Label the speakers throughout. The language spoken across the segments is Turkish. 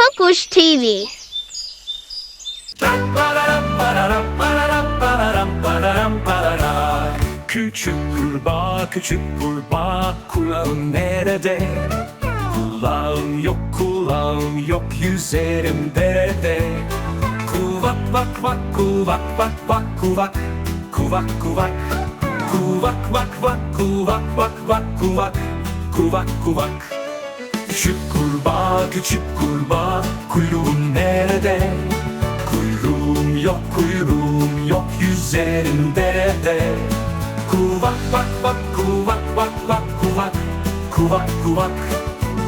Speaker 1: Kokuş TV.
Speaker 2: Küçük kurbağa, küçük kurbağa Kulağın nerede? Kulağım yok, kulağım yok Yüzerim derede Kuvak vak vak, kuvak vak vak kuvak. Kuvak kuvak. Kuvak vak vak, kuvak vak vak kuvak. Kuvak kuvak Küçük kurbağa, küçük kurbağa Kuyruğun nerede? Kuyruğum yok, kuyruğum yok Yüzerim derede Kuvak vak vak, kuvak vak vak kuvak. Kuvak kuvak.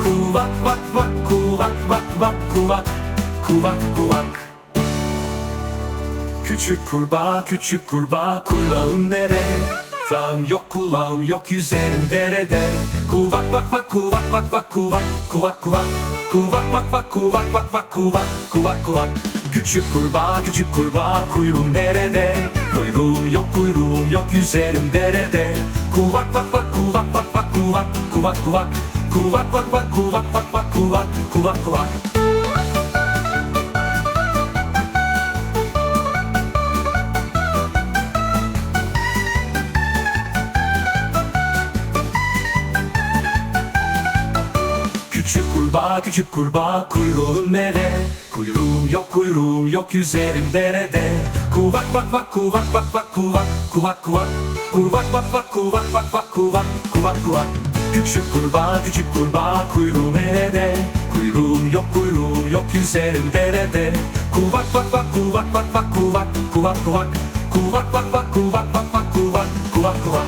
Speaker 2: Kuvak vak vak, kuvak vak vak kuvak. Kuvak kuvak. Küçük kurbağa, küçük kurbağa Kulağın nere? Kulağım yok, kulağım yok Yüzerim derede. Kuvak vak vak, kuvak vak vak kuvak Kuvak kuvak. Kuvak vak vak, kuvak vak vak kuvak Kuvak kuvak. Küçük kurbağa, küçük kurbağa Kuyruğun nerede? Kuyruğum yok, kuyruğum yok Yüzerim derede. Kuvak vak vak, kuvak vak vak kuvak Kuvak kuvak. Kuvak vak vak, kuvak vak vak kuvak Kuvak kuvak Küçük kurbağa, küçük kurbağa, kuyruğun nere? Kuyruğum yok, kuyruğum yok, yüzerim derede. Kuvak vak vak, kuvak vak vak, kuvak, kuvak kuvak. Kuvak vak vak, kuvak vak vak, kuvak, kuvak kuvak. Küçük kurbağa, küçük kurbağa, kuyruğum nerede? Kuyruğum yok, kuyruğum yok, yüzerim derede. Kuvak vak vak, kuvak vak vak, kuvak, kuvak kuvak. Kuvak vak vak, kuvak vak vak, kuvak, kuvak kuvak.